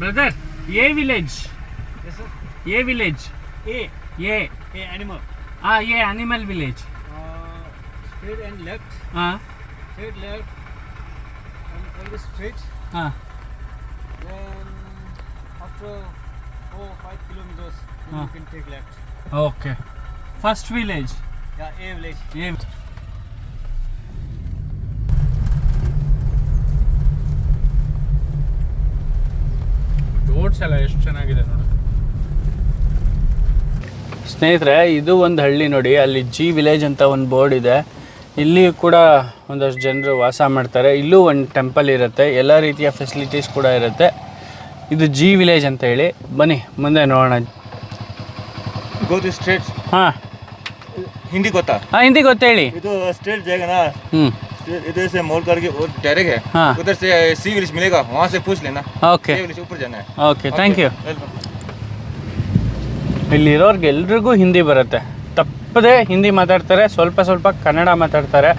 Brother A village Yes, sir. A village A. A A animal. ಆ A animal village Uh, straight and left. ಹಾಂ Straight left. And always straight. ಹಾಂ Then after four five kilometers, then Ah. you can take left. Okay first village Yeah, A village. A ಎಷ್ಟು ಚೆನ್ನಾಗಿದೆ ನೋಡಿ. ಸ್ನೇಹಿತರೆ ಇದು ಒಂದು ಹಳ್ಳಿ ನೋಡಿ ಅಲ್ಲಿ ಜಿ ವಿಲೇಜ್ ಅಂತ ಒಂದು ಬೋರ್ಡ್ ಇದೆ. ಇಲ್ಲಿ ಕೂಡ ಒಂದಷ್ಟು ಜನರು ವಾಸ ಮಾಡ್ತಾರೆ. ಇಲ್ಲೂ ಒಂದು ಟೆಂಪಲ್ ಇರುತ್ತೆ. ಎಲ್ಲ ರೀತಿಯ ಫೆಸಿಲಿಟೀಸ್ ಕೂಡ ಇರುತ್ತೆ. ಇದು ಜಿ ವಿಲೇಜ್ ಅಂತ ಹೇಳಿ. ಬನ್ನಿ ಮುಂದೆ ನೋಡೋಣ. ಗೋದು ಸ್ಟ್ರೀಟ್ ಹಾ ಹಾಂ. ಹಿಂದಿ ಗೊತ್ತಾ? ಹಾಂ ಹಿಂದಿ ಗೊತ್ತೇಳಿ. ಇದು ಸ್ಟ್ರೀಟ್ ಜಾಗನಾ? ಹ್ಞೂ इधर से मोड़ करके वो डायरेक्ट है हाँ। उधर से सी विलेज मिलेगा वहाँ से पूछ लेना ಓಕೆ सी विलेज ऊपर जाना है ಓಕೆ ಥ್ಯಾಂಕ್ ಯು वेलकम ಇಲ್ಲಿರೋರ್ಗೆ ಎಲ್ರಿಗೂ ಹಿಂದಿ ಬರುತ್ತೆ ತಪ್ಪದೆ ಹಿಂದಿ ಮಾತಾಡ್ತಾರೆ ಸ್ವಲ್ಪ ಸ್ವಲ್ಪ ಕನ್ನಡ ಮಾತಾಡ್ತಾರೆ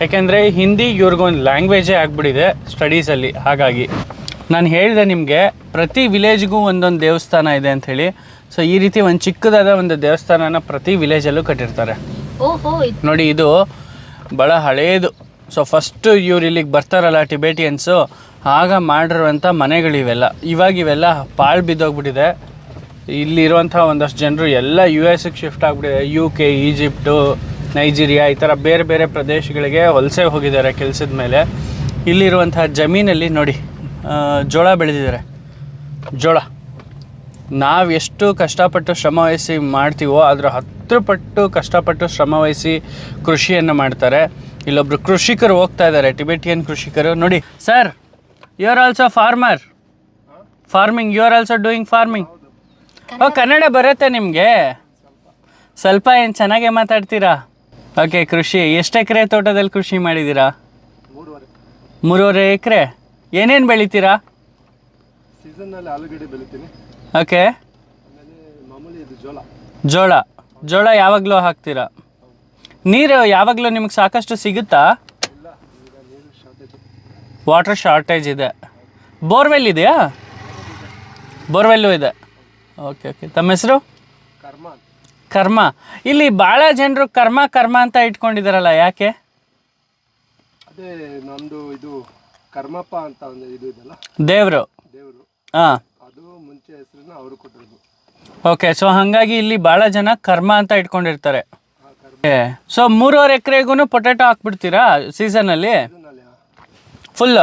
ಯಾಕೆಂದರೆ ಹಿಂದಿ ಇವ್ರಿಗೊಂದು ಲ್ಯಾಂಗ್ವೇಜೇ ಆಗಿಬಿಟ್ಟಿದೆ ಸ್ಟಡೀಸಲ್ಲಿ ಹಾಗಾಗಿ ನಾನು ಹೇಳಿದೆ ನಿಮಗೆ ಪ್ರತಿ ವಿಲೇಜ್ಗೂ ಒಂದೊಂದು ದೇವಸ್ಥಾನ ಇದೆ ಅಂಥೇಳಿ ಸೊ ಈ ರೀತಿ ಒಂದು ಚಿಕ್ಕದಾದ ಒಂದು ದೇವಸ್ಥಾನನ ಪ್ರತಿ ವಿಲೇಜಲ್ಲೂ ಕಟ್ಟಿರ್ತಾರೆ ಓಹೋ ಇದ್- ನೋಡಿ ಇದು ಭಾಳ ಹಳೇದು ಸೊ ಫಸ್ಟು ಇವ್ರು ಇಲ್ಲಿಗೆ ಬರ್ತಾರಲ್ಲ ಟಿಬೇಟಿಯನ್ಸು ಆಗ ಮಾಡಿರುವಂಥ ಮನೆಗಳಿವೆಲ್ಲ ಇವಾಗ ಇವೆಲ್ಲ ಪಾಳು ಬಿದ್ದೋಗ್ಬಿಟ್ಟಿದೆ. ಇಲ್ಲಿರುವಂಥ ಒಂದಷ್ಟು ಜನರು ಎಲ್ಲ ಯು ಎಸ್ಗೆ ಶಿಫ್ಟ್ ಆಗಿಬಿಟ್ಟಿದೆ. ಯು ಕೆ ಈಜಿಪ್ಟು ನೈಜೀರಿಯಾ ಈ ಥರ ಬೇರೆ ಬೇರೆ ಪ್ರದೇಶಗಳಿಗೆ ವಲಸೆ ಹೋಗಿದ್ದಾರೆ ಕೆಲಸದ ಮೇಲೆ. ಇಲ್ಲಿರುವಂಥ ಜಮೀನಲ್ಲಿ ನೋಡಿ ಜೋಳ ಬೆಳೆದಿದ್ದಾರೆ. ಜೋಳ. ನಾವು ಎಷ್ಟು ಕಷ್ಟಪಟ್ಟು ಶ್ರಮವಹಿಸಿ ಮಾಡ್ತೀವೋ ಅದರ ಹತ್ತು ಪಟ್ಟು ಕಷ್ಟಪಟ್ಟು ಶ್ರಮವಹಿಸಿ ಕೃಷಿಯನ್ನು ಮಾಡ್ತಾರೆ. ಇಲ್ಲೊಬ್ರು ಕೃಷಿಕರು ಹೋಗ್ತಾ ಇದ್ದಾರೆ ಟಿಬೆಟಿಯನ್ ಕೃಷಿಕರು. ನೋಡಿ sir you are also farmer farming you are also doing farming oh Kannada ಬರುತ್ತೆ ನಿಮಗೆ? ಸ್ವಲ್ಪ ಏನು ಚೆನ್ನಾಗೇ ಮಾತಾಡ್ತೀರಾ? ಓಕೆ ಕೃಷಿ ಎಷ್ಟು ಎಕರೆ ತೋಟದಲ್ಲಿ ಕೃಷಿ ಮಾಡಿದ್ದೀರಾ? ಮೂರುವರೆ ಎಕರೆ. ಏನೇನು ಬೆಳಿತೀರಾ? ಸೀಸನ್ನಲ್ಲಿ ಆಲೂಗಡ್ಡೆ ಬೆಳಿತೀನಿ. ಓಕೆ ಆಮೇಲೆ ಮಾಮೂಲಿ ಇದು ಜೋಳ. ಜೋಳ. ಜೋಳ ಯಾವಾಗಲೂ ಹಾಕ್ತೀರಾ? ನೀರು ಯಾವಾಗಲೂ ನಿಮಗೆ ಸಾಕಷ್ಟು ಸಿಗುತ್ತಾ? ವಾಟರ್ ಶಾರ್ಟೇಜ್ ಇದೆ. ಬೋರ್ವೆಲ್ ಇದೆಯಾ? ಬೋರ್ವೆಲ್ಲೂ ಇದೆ. ಓಕೆ ಓಕೆ ತಮ್ಮ ಹೆಸರು? ಕರ್ಮ. ಕರ್ಮ. ಇಲ್ಲಿ ಭಾಳ ಜನರು ಕರ್ಮ ಕರ್ಮ ಅಂತ ಇಟ್ಕೊಂಡಿದ್ದಾರಲ್ಲ ಯಾಕೆ? ಅದೇ ನಮ್ಮದು ಇದು ಕರ್ಮಪ್ಪ ಅಂತ ಒಂದು ಇದು ಇದೆಲ್ಲ. ದೇವರು. ದೇವರು. ಹಾಂ ಅದು ಮುಂಚೆ ಹೆಸರನ್ನ ಅವರು ಕೊಟ್ಟಿರೋದು. ಓಕೆ ಸೊ ಹಾಗಾಗಿ ಇಲ್ಲಿ ಭಾಳ ಜನ ಕರ್ಮ ಅಂತ ಇಟ್ಕೊಂಡಿರ್ತಾರೆ. ಸೊ ಮೂರುವರೆ ಎಕರೆಗೂ ಪೊಟ್ಯಾಟೊ ಹಾಕ್ಬಿಡ್ತೀರಾ ಸೀಸನಲ್ಲಿ ಅಲ್ಲಿ? ಫುಲ್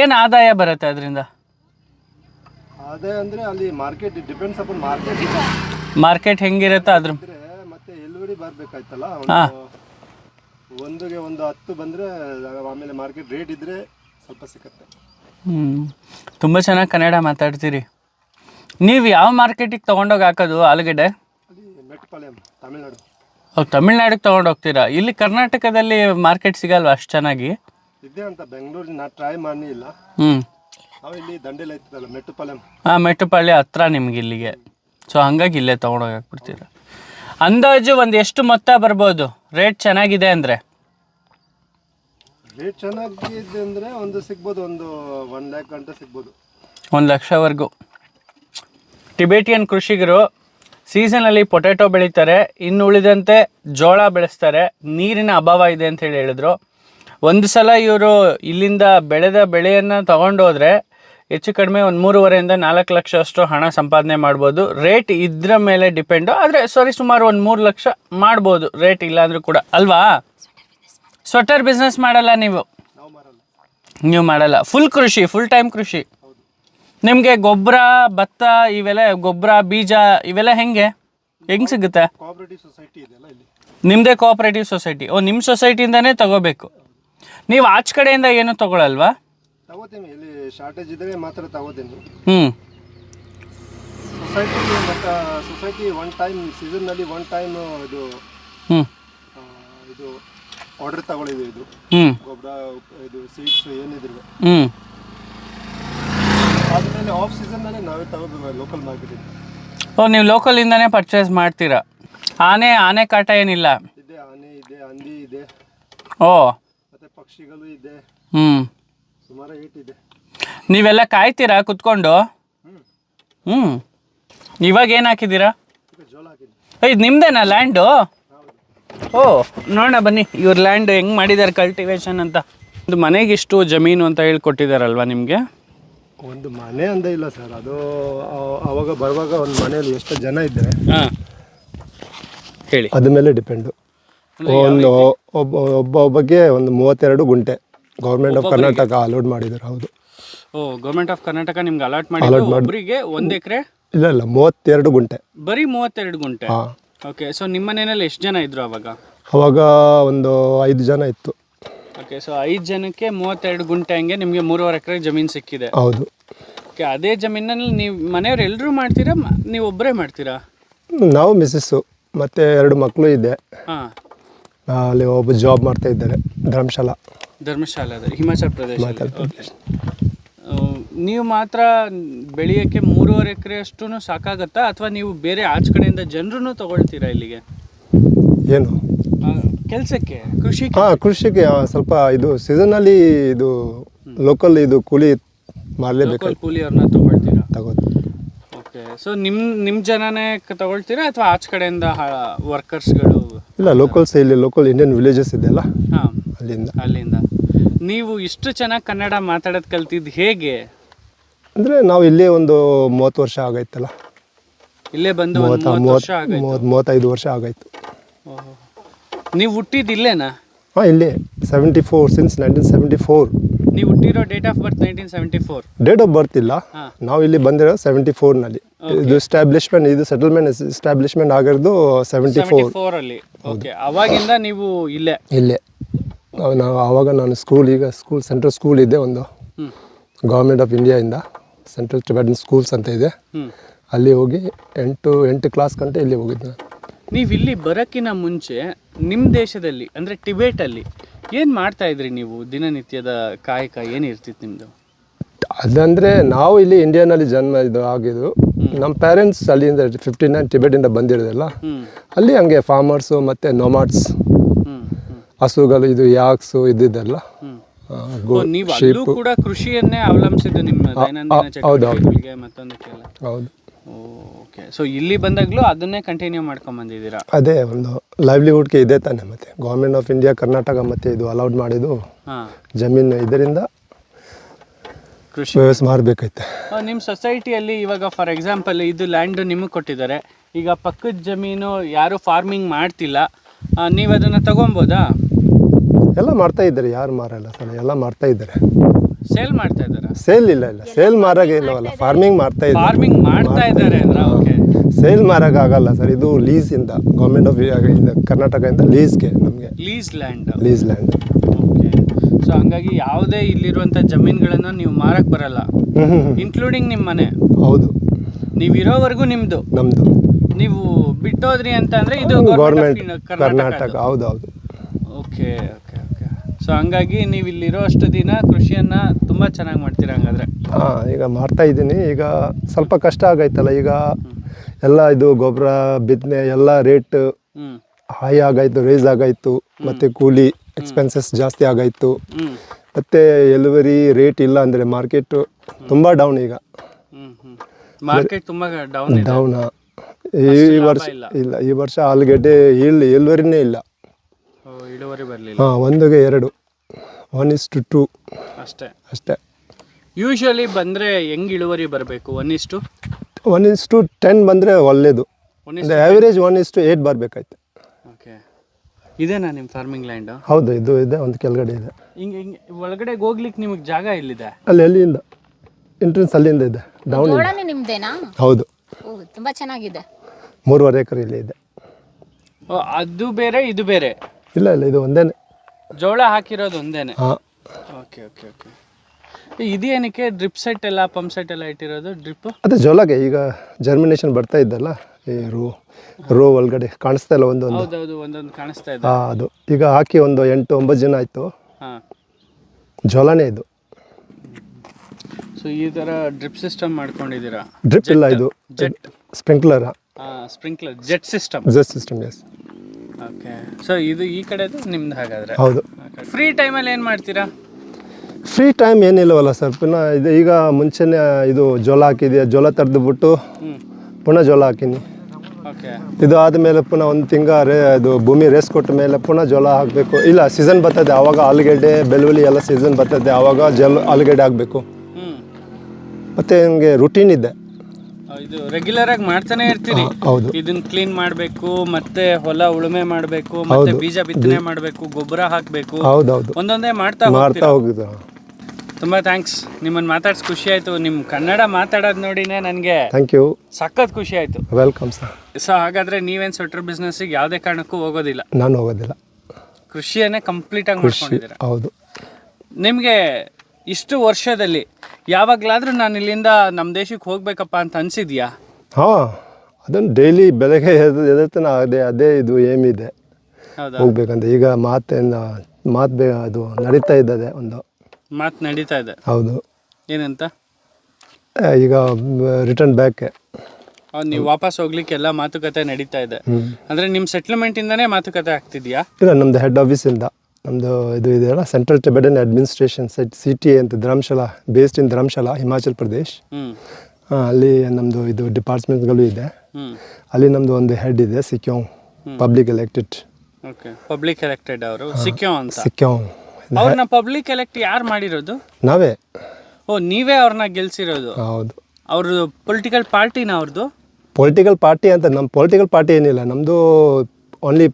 ಏನು ಆದಾಯ ಬರುತ್ತೆ ಅದರಿಂದ? ಅದೇ ಅಂದರೆ ಅಲ್ಲಿ market depends upon market market ಹೆಂಗಿರುತ್ತೆ ಅದ್ರ ತುಂಬಾ ಮತ್ತೆ ಎಲ್ವಡಿ ಬರಬೇಕಾಯ್ತಲ್ಲ? ಹಾ. ಒಂದು ಒಂದಿಗೆ ಒಂದು ಹತ್ತು ಬಂದರೆ ಆಮೇಲೆ ಮಾರ್ಕೆಟ್ ರೇಟ್ ಇದ್ದರೆ ಸ್ವಲ್ಪ ಸಿಕ್ಕತ್ತೆ. ಹ್ಞೂ ತುಂಬ ಚೆನ್ನಾಗಿ ಕನ್ನಡ ಮಾತಾಡ್ತೀರಿ. ನೀವು ಯಾವ ಮಾರ್ಕೆಟಿಗೆ ತಗೊಂಡೋಗಿ ಹಾಕೋದು ಆಲೂಗಡ್ಡೆ? ಅಲ್ಲಿ ಮೆಟ್ಪಾಳ್ಯಂ ತಮಿಳ್ನಾಡು ತಮಿಳ್ನಾಡಿಗೆ ತಮಿಳ್ನಾಡಿಗೆ ಹೋಗ್ತೀರಾ? ಇಲ್ಲಿ ಕರ್ನಾಟಕದಲ್ಲಿ ಮಾರ್ಕೆಟ್ ಸಿಗಲ್ವಾ ಅಷ್ಟು ಚೆನ್ನಾಗಿ? ಇದೆ ಅಂತ ಬೆಂಗಳೂರಿನ ನಾ ಟ್ರೈ ಮಾಡಿ ಇಲ್ಲ. ಹ್ಞೂ ನಾವು ಇಲ್ಲಿ ದಂಡೆಲ್ಲ ಐತಲ್ಲ ಮೆಟ್ಟುಪಾಳ್ಯಂ ಹಾಂ ಮೆಟ್ಟುಪಾಳ್ಯ ಹತ್ರ ನಿಮ್ಗೆ ಇಲ್ಲಿಗೆ. ಸೊ ಹಂಗಾಗಿ ಇಲ್ಲೇ ತೊಗೊಂಡೋಗಿ ಹಾಕ್ಬಿಡ್ತೀರ ಅಂದಾಜು ಒಂದು ಎಷ್ಟು ಮೊತ್ತ ಬರ್ಬೋದು? ರೇಟ್ ಚೆನ್ನಾಗಿದೆ ಅಂದರೆ? ರೇಟ್ ಚೆನ್ನಾಗಿದೆ ಅಂದರೆ ಒಂದು ಸಿಗ್ಬೋದು ಒಂದು ಒನ್ ಲ್ಯಾಕ್ ಗಂಟೆ ಸಿಗ್ಬೋದು. ಒಂದು ಲಕ್ಷವರೆಗೂ. ಟಿಬೇಟಿಯನ್ ಕೃಷಿಕರು ಸೀಸನಲ್ಲಿ ಪೊಟ್ಯಾಟೊ ಬೆಳೀತಾರೆ ಇನ್ನು ಉಳಿದಂತೆ ಜೋಳ ಬೆಳೆಸ್ತಾರೆ ನೀರಿನ ಅಭಾವ ಇದೆ ಅಂತ ಹೇಳಿ ಹೇಳಿದ್ರು. ಒಂದು ಸಲ ಇವರು ಇಲ್ಲಿಂದ ಬೆಳೆದ ಬೆಳೆಯನ್ನು ತಗೊಂಡೋದ್ರೆ ಹೆಚ್ಚು ಕಡಿಮೆ ಒಂದು ಮೂರುವರೆಯಿಂದ ನಾಲ್ಕು ಲಕ್ಷ ಅಷ್ಟು ಹಣ ಸಂಪಾದನೆ ಮಾಡ್ಬೋದು. ರೇಟ್ ಇದ್ರ ಮೇಲೆ ಡಿಪೆಂಡು ಆದರೆ ಸಾರಿ ಸುಮಾರು ಒಂದು ಮೂರು ಲಕ್ಷ ಮಾಡ್ಬೋದು. ರೇಟ್ ಇಲ್ಲಾಂದ್ರೂ ಕೂಡ. ಅಲ್ವಾ? ಸ್ವೆಟರ್ ಬಿಸ್ನೆಸ್ ಮಾಡಲ್ಲ ನೀವು? ನಾವು ಮಾಡಲ್ಲ. ಫುಲ್ ಕೃಷಿ ಫುಲ್ ಟೈಮ್ ಕೃಷಿ. ನಿಮಗೆ ಗೊಬ್ಬರ ಭತ್ತ ಇವೆಲ್ಲ ಗೊಬ್ಬರ ಬೀಜ ಇವೆಲ್ಲ ಹೆಂಗೆ? ಹೆಂಗೆ ಸಿಗುತ್ತೆ? ಕೋಆಪರೇಟಿವ್ ಸೊಸೈಟಿ ಇದೆಯಲ್ಲ ಇಲ್ಲಿ. ನಿಮ್ಮದೇ ಕೋಆಪರೇಟಿವ್ ಸೊಸೈಟಿ ಓ ನಿಮ್ಮ ಸೊಸೈಟಿಯಿಂದನೇ ತಗೋಬೇಕು. ನೀವು ಆಚ ಕಡೆಯಿಂದ ಏನು ತಗೊಳಲ್ವಾ? ತಗೋತೀನಿ. ಇಲ್ಲಿ ಶಾರ್ಟೇಜ್ ಇದ್ದರೆ ಮಾತ್ರ ತಗೋತೀನಿ. ಹ್ಞೂ ಸೊಸೈಟಿ ಮತ್ತು ಸೊಸೈಟಿ ಒನ್ ಟೈಮ್ ಸೀಸನ್ನಲ್ಲಿ ಒನ್ ಟೈಮ್ ಇದು ಹ್ಞೂ ಆ, ಇದು ಆರ್ಡರ್ ತಗೊಳ್ಳಿದೆ ಇದು. ಹ್ಞೂ ಗೊಬ್ಬರ ಇದು ಸೀಡ್ಸ್ ಏನಿದ್ರು. ಹ್ಞೂ ಆಫ್ ಸೀಸನ್ನಲ್ಲಿ ನಾವೇ ತಗೋದು ಲೋಕಲ್ ಮಾರ್ಕೆಟಿಂದ ಓ ನೀವು ಲೋಕಲಿಂದನೇ ಪರ್ಚೇಸ್ ಮಾಡ್ತೀರಾ? ಆನೆ ಆನೆ ಕಾಟ ಏನಿಲ್ಲ? ಇದೆ ಆನೆ ಇದೆ ಹಂದಿ ಇದೆ. ಓ. ಮತ್ತೆ ಪಕ್ಷಿಗಳು ಇದೆ. ಹ್ಞೂ ಸುಮಾರು ಏಟ್ ಇದೆ. ನೀವೆಲ್ಲ ಕಾಯ್ತೀರಾ ಕುತ್ಕೊಂಡು? ಹ್ಞೂ ಇವಾಗ ಏನು ಹಾಕಿದ್ದೀರಾ? ಹಾಕಿದ್ವಿ. ಇದು ನಿಮ್ದೇನಾ ಲ್ಯಾಂಡು ಓ ನೋಡೋಣ ಬನ್ನಿ. ಇವ್ರ ಲ್ಯಾಂಡ್ ಹೆಂಗೆ ಮಾಡಿದ್ದಾರೆ ಕಲ್ಟಿವೇಶನ್ ಅಂತ. ಒಂದು ಮನೆಗೆ ಇಷ್ಟು ಜಮೀನು ಅಂತ ಹೇಳ್ಕೊಟ್ಟಿದ್ದಾರಲ್ವಾ ನಿಮಗೆ? ಒಂದು ಮನೆ ಅಂದ ಇಲ್ಲ ಸರ್. ಅದು ಆ- ಅವಾಗ ಬರುವಾಗ ಒಂದು ಮನೆಯಲ್ಲಿ ಎಷ್ಟು ಜನ ಇದ್ದಾರೆ. ಹಾಂ. ಹೇಳಿ. ಅದ್ರ ಮೇಲೆ ಡಿಪೆಂಡು ಒಂದು ಒಬ್ಬ ಒಬ್ಬ ಒಬ್ಬಗೆ ಒಂದು ಮೂವತ್ತೆರಡು ಗುಂಟೆ. ಗೌರ್ಮೆಂಟ್ ಆಫ್ ಕರ್ನಾಟಕ ಅಲೋಟ್ ಮಾಡಿದ್ದಾರೆ ಹೌದು. ಓ ಗೌರ್ಮೆಂಟ್ ಆಫ್ ಕರ್ನಾಟಕ ನಿಮ್ಗೆ ಅಲಾಟ್ ಮಾಡಿ ಒಬ್ಬರಿಗೆ ಒಂದು ಎಕರೆ? ಇಲ್ಲ ಇಲ್ಲ ಮೂವತ್ತೆರಡು ಗುಂಟೆ. ಬರೀ ಮೂವತ್ತೆರಡು ಗುಂಟೆ? ಹಾಂ. ಓಕೆ ಸೊ ನಿಮ್ಮ ಮನೆಯಲ್ಲಿ ಎಷ್ಟು ಜನ ಇದ್ರು ಅವಾಗ? ಅವಾಗ ಒಂದು ಐದು ಜನ ಇತ್ತು. ಓಕೆ ಸೊ ಐದು ಜನಕ್ಕೆ ಮೂವತ್ತೆರಡು ಗುಂಟೆ ಹಂಗೆ ನಿಮಗೆ ಮೂರುವರೆ ಎಕರೆ ಜಮೀನು ಸಿಕ್ಕಿದೆ. ಹೌದು. ಓಕೆ ಅದೇ ಜಮೀನಲ್ಲಿ ನೀವು ಮನೆಯವ್ರು ಎಲ್ಲರೂ ಮಾಡ್ತೀರಾ ಮ- ನೀವು ಒಬ್ಬರೇ ಮಾಡ್ತೀರಾ? ನಾವು ಮಿಸ್ಸಸ್ಸು ಮತ್ತು ಎರಡು ಮಕ್ಕಳು ಇದೆ ಹಾಂ. ಅಲ್ಲಿ ಒಬ್ಬ ಜಾಬ್ ಮಾಡ್ತಾ ಇದ್ದಾರೆ ಧರ್ಮಶಾಲಾ. ಧರ್ಮಶಾಲಾದ ಹಿಮಾಚಲ ಪ್ರದೇಶ. ನೀವು ಮಾತ್ರ ಬೆಳೆಯೋಕ್ಕೆ ಮೂರುವರೆ ಎಕರೆ ಅಷ್ಟು ಸಾಕಾಗತ್ತಾ ಅಥವಾ ನೀವು ಬೇರೆ ಆಚೆ ಕಡೆಯಿಂದ ಜನರನ್ನು ತಗೊಳ್ತೀರಾ ಇಲ್ಲಿಗೆ? ಏನು? ಕೆಲಸಕ್ಕೆ? ಕೃಷಿ ಹಾಂ ಕೃಷಿಗೆ ಆ, ಸ್ವಲ್ಪ ಇದು ಸೀಸನಲ್ಲಿ ಇದು ಲೋಕಲ್ ಇದು ಕೂಲಿ ಮಾಡಲೇಬೇಕು. ಲೋಕಲ್ ಕೂಲಿಯವ್ರನ್ನ ತಗೊಳ್ತೀರಾ? ತಗೋದು ಓಕೆ ಸೊ ನಿಮ್ಮ ನಿಮ್ಮ ಜನನೇ ಕ- ತಗೊಳ್ತೀರಾ ಅಥವಾ ಆಚೆ ಕಡೆಯಿಂದ ವರ್ಕರ್ಸ್ಗಳು ಇಲ್ಲ ಲೋಕಲ್ಸ್ ಇಲ್ಲಿ ಲೋಕಲ್ ಇಂಡಿಯನ್ ವಿಲೇಜಸ್ ಇದೆಯಲ್ಲ? ಹಾ. ಅಲ್ಲಿಂದ. ಅಲ್ಲಿಂದ. ನೀವು ಇಷ್ಟು ಚೆನ್ನಾಗಿ ಕನ್ನಡ ಮಾತಾಡೋದು ಕಲ್ತಿದ್ದು ಹೇಗೆ? ಅಂದರೆ ನಾವು ಇಲ್ಲೇ ಒಂದು ಮೂವತ್ತು ವರ್ಷ ಆಗೈತಲ್ಲ. ಇಲ್ಲೇ ಬಂದು ಒಂದು ಮೂವತ್ತ ಮೂವತ್ತು ವರ್ಷ ಮೂವತ್ತು ಮೂವತ್ತೈದು ವರ್ಷ ಆಗೈತು. ಓಹೋ. ನೀವು ಹುಟ್ಟಿದ್ದು ಇಲ್ಲೇನಾ? ಹಾಂ ಇಲ್ಲೇ. Seventy four since nineteen seventy four ನೀವು ಹುಟ್ಟಿರೋ date of birth nineteen seventy four date of birth ಇಲ್ಲ ನಾವು ಇಲ್ಲಿ ಬಂದಿರೋ ಸೆವೆಂಟಿ ಫೋರ್ನಲ್ಲಿ ಇದು ಎಸ್ಟಾಬ್ಲಿಷ್ಮೆಂಟ್ ಇದು ಸೆಟಲ್ಮೆಂಟ್ ಎಸ್ಟಾಬ್ಲಿಷ್ಮೆಂಟ್ ಆಗಿರೋದು ಸೆವೆಂಟಿ ಫೋರ್ ಅಲ್ಲಿ. ಓಕೆ ಅವಾಗಿಂದ ನೀವು ಇಲ್ಲೇ? ಇಲ್ಲೇ. ನಾವು ಆವಾಗ ನಾನು ಸ್ಕೂಲ್ ಈಗ ಸ್ಕೂಲ್ ಸೆಂಟ್ರಲ್ ಸ್ಕೂಲ್ ಇದೆ ಒಂದು. ಗೌರ್ಮೆಂಟ್ ಆಫ್ ಇಂಡಿಯಾಯಿಂದ ಸೆಂಟ್ರಲ್ ಟಿಬೆಟನ್ ಸ್ಕೂಲ್ಸ್ ಅಂತ ಇದೆ. ಅಲ್ಲಿ ಹೋಗಿ ಎಂಟು ಎಂಟು ಕ್ಲಾಸ್ ಗಂಟೆ ಇಲ್ಲಿ ಹೋಗಿದ್ದೆ ನಾನು. ನೀವು ಇಲ್ಲಿ ಬರೋಕ್ಕಿಂತ ಮುಂಚೆ ನಿಮ್ಮ ದೇಶದಲ್ಲಿ ಅಂದರೆ ಟಿಬೇಟಲ್ಲಿ ಏನು ಮಾಡ್ತಾ ಇದ್ರಿ ನೀವು ದಿನನಿತ್ಯದ ಕಾಯಕ ಏನಿರ್ತಿತ್ತು ನಿಮ್ಮದು ಅದಂದರೆ ನಾವು ಇಲ್ಲಿ ಇಂಡಿಯಾನಲ್ಲಿ ಜನ್ಮ ಇದು ಆಗಿದ್ದು ನಮ್ಮ ಪೇರೆಂಟ್ಸ್ ಅಲ್ಲಿಂದ ಫಿಫ್ಟಿ ನೈನ್ ಟಿಬೆಟಿಂದ ಬಂದಿರೋದಲ್ಲ ಅಲ್ಲಿ ಹಂಗೆ ಫಾರ್ಮರ್ಸು ಮತ್ತು ನೊಮಾಟ್ಸ್ ಹಸುಗಳು ಇದು ಯಾಕ್ಸು ಇದ್ದಿದ್ದೆಲ್ಲ ಹೌದು ಹೌದು. ಓಕೆ. ಸೊ ಇಲ್ಲಿ ಬಂದಾಗಲೂ ಅದನ್ನೇ ಕಂಟಿನ್ಯೂ ಮಾಡ್ಕೊಂಡು ಬಂದಿದ್ದೀರಾ? ಅದೇ ಒಂದು ಲೈವ್ಲಿಹುಡ್ಗೆ ಇದೆ ತಾನೆ ಮತ್ತೆ. ಗೌರ್ಮೆಂಟ್ ಆಫ್ ಇಂಡಿಯಾ ಕರ್ನಾಟಕ ಮತ್ತೆ ಇದು ಅಲೌಡ್ ಮಾಡಿದ್ದು. ಹಾಂ. ಜಮೀನು ಇದರಿಂದ ಕೃಷಿ. ವ್ಯವಸ್ಥೆ ಮಾಡಬೇಕೈತೆ ನಿಮ್ಮ ಸೊಸೈಟಿಯಲ್ಲಿ ಇವಾಗ ಫಾರ್ ಎಕ್ಸಾಂಪಲ್ ಇದು ಲ್ಯಾಂಡ್ ನಿಮಗೆ ಕೊಟ್ಟಿದ್ದಾರೆ. ಈಗ ಪಕ್ಕದ ಜಮೀನು ಯಾರು ಫಾರ್ಮಿಂಗ್ ಮಾಡ್ತಿಲ್ಲ. ನೀವು ಅದನ್ನು ತಗೊಬೋದಾ ಎಲ್ಲ ಮಾಡ್ತಾ ಇದ್ದಾರೆ. ಯಾರು ಮಾರಲ್ಲ ಸರ್. ಎಲ್ಲ ಮಾಡ್ತಾ ಇದ್ದಾರೆ. ಸೇಲ್ ಮಾಡ್ತಾ ಇದ್ದಾರೆ? ಸೇಲ್ ಇಲ್ಲ ಇಲ್ಲ. ಸೇಲ್ ಮಾರಾಗ ಇಲ್ಲವಲ್ಲ ಫಾರ್ಮಿಂಗ್ ಮಾಡ್ತಾ ಇದ್ದಾರೆ. ಫಾರ್ಮಿಂಗ್ ಮಾಡ್ತಾ ಇದ್ದಾರೆ ಅಂದ್ರೆ ಓಕೆ ಸೇಲ್ ಮಾರಾಗ ಆಗಲ್ಲ ಸರ್. ಇದು ಲೀಸ್ ಇಂದ ಗೌರ್ಮೆಂಟ್ ಆಫ್ ಕರ್ನಾಟಕದಿಂದ ಲೀಸ್ಗೆ ನಮಗೆ. Lease land lease land okay so ಹಂಗಾಗಿ ಯಾವುದೇ ಇಲ್ಲಿರುವಂಥ ಜಮೀನುಗಳನ್ನು ನೀವು ಮಾರಕ್ಕೆ ಬರಲ್ಲ. ಇನ್ಕ್ಲೂಡಿಂಗ್ ನಿಮ್ಮ ಮನೆ. ಹೌದು. ನೀವು ಇರೋವರೆಗೂ ನಿಮ್ಮದು ನಮ್ಮದು ನೀವು ಬಿಟ್ಟೋದ್ರಿ ಅಂತ ಅಂದರೆ ಇದು ಗೌರ್ಮೆಂಟ್ ಕರ್ನಾಟಕ ಕರ್ನಾಟಕ. ಹೌದು ಹೌದು ಓಕೆ ಓಕೆ ಓಕೆ ಸೊ ಹಂಗಾಗಿ ನೀವು ಇಲ್ಲಿರೋ ಅಷ್ಟು ದಿನ ಕೃಷಿಯನ್ನು ತುಂಬ ಚೆನ್ನಾಗಿ ಮಾಡ್ತೀರಾ ಹಂಗಾದ್ರೆ? ಹಾಂ ಈಗ ಮಾಡ್ತಾ ಇದ್ದೀನಿ. ಈಗ ಸ್ವಲ್ಪ ಕಷ್ಟ ಆಗೈತಲ್ಲ ಈಗ ಎಲ್ಲ ಇದು ಗೊಬ್ಬರ ಬಿತ್ತನೆ ಎಲ್ಲ ರೇಟ್ ಹೈ ಆಗಾಯ್ತು ರೇಸ್ ಆಗಾಯ್ತು ಮತ್ತೆ ಕೂಲಿ ಎಕ್ಸ್ಪೆನ್ಸಸ್ ಜಾಸ್ತಿ ಆಗಾಯ್ತು ಮತ್ತೆ ಎಲುವರಿ ರೇಟ್ ಇಲ್ಲ ಅಂದ್ರೆ ಮಾರ್ಕೆಟ್ ತುಂಬಾ ಡೌನ್ ಈಗ. ಮಾರ್ಕೆಟ್ ತುಂಬಾ ಡೌನ್ ಇದೆ. ಡೌನ್ ಈ ವರ್ಷ ಇಲ್ಲ. ಈ ವರ್ಷ ಆಲೂಗಡ್ಡೆ ಇಲ್ಲ. ಎಲ್ವರಿನೇ ಇಲ್ಲ ಹಾಂ ಒಂದಿಗೆ ಎರಡು. ಒನ್ ಇಸ್ ಟು ಟೂ ಅಷ್ಟೇ. ಅಷ್ಟೇ. ಯೂಶ್ವಲಿ ಬಂದರೆ ಹೆಂಗೆ ಇಳುವರಿ ಬರಬೇಕು? ಒನ್ ಇಷ್ಟು ಒನ್ ಇಸ್ ಟು ಟೆನ್ ಬಂದರೆ ಒಳ್ಳೆಯದು one average one is to eight ಬರಬೇಕಾಯ್ತು. Okay ಇದೇನಾ ನಿಮ್ಮ ಫಾರ್ಮಿಂಗ್ ಲ್ಯಾಂಡು ಹೌದು ಇದು ಇದೆ ಒಂದು ಕೆಳಗಡೆ ಇದೆ. ಹಿಂಗೆ ಹಿಂಗೆ ಒಳಗಡೆ ಹೋಗ್ಲಿಕ್ಕೆ ನಿಮಗೆ ಜಾಗ ಎಲ್ಲಿದೆ ಅಲ್ಲಿ ಎಲ್ಲಿಂದ ಎಂಟ್ರೆನ್ಸ್ ಅಲ್ಲಿಂದ ಇದೆ ಡೌನ್ ಇದೆ. ಜೋಳನೇ ನಿಮ್ದೇನಾ? ಹೌದು. ಓ ತುಂಬಾ ಚೆನ್ನಾಗಿದೆ. ಮೂರುವರೆ ಎಕರೆ ಇಲ್ಲಿ ಇದೆ. ಓ ಅದು ಬೇರೆ ಇದು ಬೇರೆ? ಇಲ್ಲ ಇಲ್ಲ ಇದು ಒಂದೇ ಜೋಳ ಹಾಕಿರೋದು ಒಂದೇನೆ. ಹಾಂ. ಓಕೆ ಓಕೆ ಓಕೆ ಇದೇನಕ್ಕೆ ಡ್ರಿಪ್ ಸೆಟ್ ಎಲ್ಲ ಪಂಪ್ ಸೆಟ್ ಎಲ್ಲ ಇಟ್ಟಿರೋದು ಡ್ರಿಪ್ ಅದೇ ಜೋಳಗೆ ಈಗ ಜರ್ಮಿನೇಷನ್ ಬರ್ತಾ ಇದ್ದಲ್ಲ ಈ ರೋ ರೋ ಒಳಗಡೆ ಕಾಣಿಸ್ತಾ ಇಲ್ಲ ಒಂದೊಂದು. ಒಂದು ಹೌದೌದು ಒಂದೊಂದು ಕಾಣಿಸ್ತಾ ಇದೆ. ಹಾಂ ಅದು. ಈಗ ಹಾಕಿ ಒಂದು ಎಂಟು ಒಂಬತ್ತು ಜನ ಆಯಿತು. ಹಾಂ. ಜೋಳನೇ ಇದು. ಸೊ ಈ ಥರ ಡ್ರಿಪ್ ಸಿಸ್ಟಮ್ ಮಾಡ್ಕೊಂಡಿದ್ದೀರಾ? ಡ್ರಿಪ್ ಇಲ್ಲ ಇದು. Jet sprinkler sprinkler jet system jet system yes okay so ಇದು ಈ ಕಡೆದು ನಿಮ್ದು ಹಾಗಾದ್ರೆ? ಹೌದು. ಫ್ರೀ ಟೈಮಲ್ಲಿ ಏನು ಮಾಡ್ತೀರಾ? ಫ್ರೀ ಟೈಮ್ ಏನಿಲ್ಲವಲ್ಲ ಸರ್ ಪುನಃ ಇದು ಈಗ ಮುಂಚೆನೆ ಇದು ಜೋಳ ಹಾಕಿದೆ ಜೋಳ ತರ್ದು ಬಿಟ್ಟು ಪುನಃ ಜೋಳ ಹಾಕಿನಿ. ಓಕೆ ಇದು ಆದಮೇಲೆ ಪುನಃ ಒಂದು ತಿಂಗ ರೇ ಅದು ಭೂಮಿ ರೇಸ್ ಕೊಟ್ಟ ಮೇಲೆ ಪುನಃ ಜೋಳ ಹಾಕಬೇಕು. ಇಲ್ಲ ಸೀಸನ್ ಬರ್ತದೆ. ಆವಾಗ ಆಲೂಗೆಡ್ಡೆ ಬೆಳ್ಳುಳ್ಳಿ ಎಲ್ಲ ಸೀಸನ್ ಬರ್ತದೆ. ಆವಾಗ ಜಲ್ ಆಲೂಗೆಡ್ಡೆ ಹಾಕಬೇಕು. ಮತ್ತು ನನಗೆ ರುಟೀನ್ ಇದೆ. ಇದು ರೆಗ್ಯುಲರ್ ಆಗಿ ಮಾಡ್ತಾನೆ ಇರ್ತೀರಿ. ಹಾ, ಹೌದು. ಇದನ್ನ ಕ್ಲೀನ್ ಮಾಡಬೇಕು ಮತ್ತೆ ಹೊಲ ಉಳುಮೆ ಮಾಡಬೇಕು ಮತ್ತೆ ಬೀಜ ಬಿತ್ತನೆ ಮಾಡಬೇಕು ಗೊಬ್ಬರ ಹಾಕಬೇಕು. ಹೌದೌದು. ಒಂದೊಂದೇ ಮಾಡ್ತಾ ಮಾಡ್ತಾ ಹೋಗಿದ್ದು ತುಂಬಾ ಥ್ಯಾಂಕ್ಸ್ ನಿಮ್ಮನ್ನ ಮಾತಾಡ್ಸ್ ಖುಷಿ ಆಯ್ತು. ನಿಮ್ ಕನ್ನಡ ಮಾತಾಡೋದ್ ನೋಡಿನೇ ನನಗೆ ಥ್ಯಾಂಕ್ ಯು ಸಖತ್ ಖುಷಿ ಆಯ್ತು. ವೆಲ್ಕಮ್ ಸರ್ ಸೊ ಹಾಗಾದ್ರೆ ನೀವೇನ್ ಸ್ವೆಟರ್ ಬಿಸ್ನೆಸ್ ಯಾವುದೇ ಕಾರಣಕ್ಕೂ ಹೋಗೋದಿಲ್ಲ? ನಾನು ಹೋಗೋದಿಲ್ಲ. ಕೃಷಿಯನ್ನೇ ಕಂಪ್ಲೀಟ್ ಆಗಿ ಮಾಡ್ಕೊಂಡಿದ್ದೀರಾ? ಹೌದು. ನಿಮಗೆ ಇಷ್ಟು ವರ್ಷದಲ್ಲಿ. ಯಾವಾಗಲಾದರೂ ನಾನು ಇಲ್ಲಿಂದ ನಮ್ಮ ದೇಶಕ್ಕೆ ಹೋಗ್ಬೇಕಪ್ಪ ಅಂತ ಅನ್ಸಿದ್ಯಾ? ಹಾಂ ಅದನ್ನು ಡೈಲಿ ಬೆಳಗ್ಗೆ ಎದ್ದು ಎದುರ್ತನ ಅದೇ ಅದೇ ಇದು ಏಮಿದೆ. ಇದೆ ಹೌದಾ? ಹೋಗ್ಬೇಕಂತ ಈಗ ಮಾತಿನ ಮಾತು ಬೇ ಅದು ನಡೀತಾ ಇದ್ದದೆ ಒಂದು. ಮಾತು ನಡೀತಾ ಇದೆ. ಹೌದು. ಏನಂತ? ಆ, ಈಗ ರಿಟರ್ನ್ ಬ್ಯಾಕೆ ಅವ್ನು ನೀವು ವಾಪಸ್ ಹೋಗ್ಲಿಕ್ಕೆ ಎಲ್ಲ ಮಾತುಕತೆ ನಡೀತಾ ಇದೆ. ಅಂದ್ರೆ ನಿಮ್ಮ ಸೆಟ್ಲ್ಮೆಂಟ್ ಇಂದಾನೇ ಮಾತುಕತೆ ಆಗ್ತಿದ್ಯಾ? ಇಲ್ಲ ನಮ್ದು ಹೆಡ್ ಆಫೀಸಿಂದ ನಮ್ಮದು ಇದು ಇದೆಯಲ್ಲ central Tibetan administration set C T ಅಂತ ಧರ್ಮಶಾಲಾ ಬೇಸ್ಡ್ ಇನ್ ಧರ್ಮಶಾಲಾ ಹಿಮಾಚಲ್ ಪ್ರದೇಶ್ ಅಲ್ಲಿ ನಮ್ಮದು ಇದು ಡಿಪಾರ್ಟ್ಮೆಂಟ್ಗಳು ಇದೆ. ಅಲ್ಲಿ ನಮ್ಮದು ಒಂದು ಹೆಡ್ ಇದೆ Sikyong public elected okay public elected ಅವರು ಸಿಕ್ಯೋಂ ಅಂತ. ಸಿಕ್ಯೋಂಗ್ ಅವ್ರನ್ನ ಪಬ್ಲಿಕ್ ಎಲೆಕ್ಟ್ ಯಾರು ಮಾಡಿರೋದು? ನಾವೇ. ಓ ನೀವೇ ಅವ್ರನ್ನ ಗೆಲ್ಸಿರೋದು. ಹೌದು. ಅವ್ರದ್ದು ಪೊಲಿಟಿಕಲ್ ಪಾರ್ಟಿನ ಅವ್ರದ್ದು ಪೊಲಿಟಿಕಲ್ ಪಾರ್ಟಿ ಅಂತ ನಮ್ಮ ಪೊಲಿಟಿಕಲ್ ಪಾರ್ಟಿ ಏನಿಲ್ಲ ನಮ್ಮದು only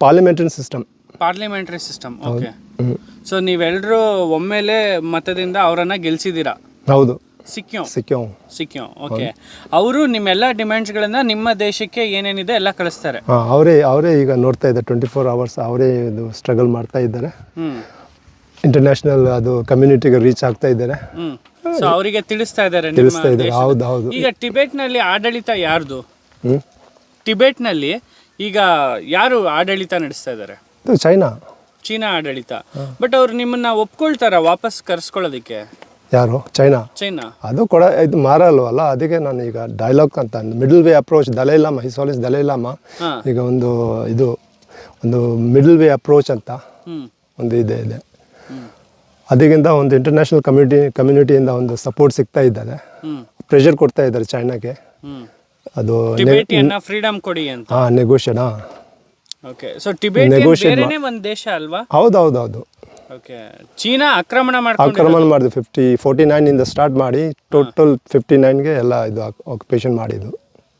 parliamentary system parliamentary system okay so ನೀವೆಲ್ಲರೂ ಒಮ್ಮೆಲೆ ಮತದಿಂದ ಅವರನ್ನ ಗೆಲ್ಸಿದ್ದೀರಾ ಹೌದು. ಸಿಕ್ಯೋ ಸಿಕ್ಯೋಂಗ್ ಸಿಕ್ಯೋ ಓಕೆ ಅವರು ನಿಮ್ಮೆಲ್ಲ ಡಿಮ್ಯಾಂಡ್ಸ್ಗಳನ್ನ ನಿಮ್ಮ ದೇಶಕ್ಕೆ ಏನೇನಿದೆ ಎಲ್ಲ ಕಳಿಸ್ತಾರೆ. ಅವರೇ ಅವರೇ ಈಗ ನೋಡ್ತಾ ಇದ್ದಾರೆ ಟ್ವೆಂಟಿ ಫೋರ್ ಅವರ್ಸ್ ಅವರೇ ಇದು ಸ್ಟ್ರಗಲ್ ಮಾಡ್ತಾ ಇದ್ದಾರೆ. ಇಂಟರ್ನ್ಯಾಷನಲ್ ಅದು ಕಮ್ಯುನಿಟಿಗೆ ರೀಚ್ ಆಗ್ತಾ ಇದ್ದಾರೆ. ಸೊ ಅವರಿಗೆ ತಿಳಿಸ್ತಾ ಇದ್ದಾರೆ ತಿಳಿಸ್ತಾ ಇದ್ದಾರೆ. ಹೌದು ಹೌದು. ಈಗ ಟಿಬೆಟ್ನಲ್ಲಿ ಆಡಳಿತ ಯಾರ್ದು? ಟಿಬೆಟ್ನಲ್ಲಿ ಟಿಬೆಟ್ನಲ್ಲಿ ಈಗ ಯಾರು ಆಡಳಿತ ನಡೆಸ್ತಾ ಇದ್ದಾರೆ? ಇದು ಚೈನಾ. ಚೀನಾ ಆಡಳಿತ. ಬಟ್ ಅವ್ರು ನಿಮ್ಮನ್ನ ಒಪ್ಕೊಳ್ತಾರ ವಾಪಸ್ ಕರ್ಸ್ಕೊಳ್ಳೋದಕ್ಕೆ? ಯಾರು? ಚೈನಾ. ಚೈನಾ. ಅದು ಕೂಡ ಇದು ಮಾರಲ್ವಲ್ಲ? ಅದಕ್ಕೆ ನಾನು ಈಗ ಡೈಲಾಗ್ ಅಂತ middle way approach Dalai Lama his holiness Dalai Lama ಹಾ. ಈಗ ಒಂದು ಇದು ಒಂದು ಮಿಡಲ್ ವೇ ಅಪ್ರೋಚ್ ಅಂತ ಒಂದು ಇದೆ ಇದೆ. ಅದಕ್ಕಿಂತ ಒಂದು ಇಂಟರ್ನ್ಯಾಷನಲ್ ಕಮ್ಯುನಿಟಿ ಕಮ್ಯುನಿಟಿಯಿಂದ ಒಂದು ಸಪೋರ್ಟ್ ಸಿಗ್ತಾ ಇದ್ದಾರೆ. ಪ್ರೆಷರ್ ಕೊಡ್ತಾ ಇದ್ದಾರೆ ಚೈನಾಗೆ ಅದು ಫ್ರೀಡಮ್ ಕೊಡಿ ಅಂತ. ಹಾಂ ನೆಗೋಷಿಯೇಟ್ ಹಾಂ. ಓಕೆ ಸೊ ಟಿಬೆಟ್ ಬೇರೆನೇ ಒಂದು ದೇಶ ಅಲ್ವಾ? ಹೌದು ಹೌದು ಹೌದು ಓಕೆ ಚೀನಾ ಆಕ್ರಮಣ ಮಾಡ್ಕೊಂಡು ಆಕ್ರಮಣ ಮಾಡಿದ್ದು ಫಿಫ್ಟಿ ಫೋರ್ಟಿ ನೈನಿಂದ ಸ್ಟಾರ್ಟ್ ಮಾಡಿ ಟೋಟಲ್ ಫಿಫ್ಟಿ ನೈನ್ಗೆ ಎಲ್ಲ ಇದು ಆಕ್ಯುಪೇಷನ್ ಮಾಡಿದ್ದು.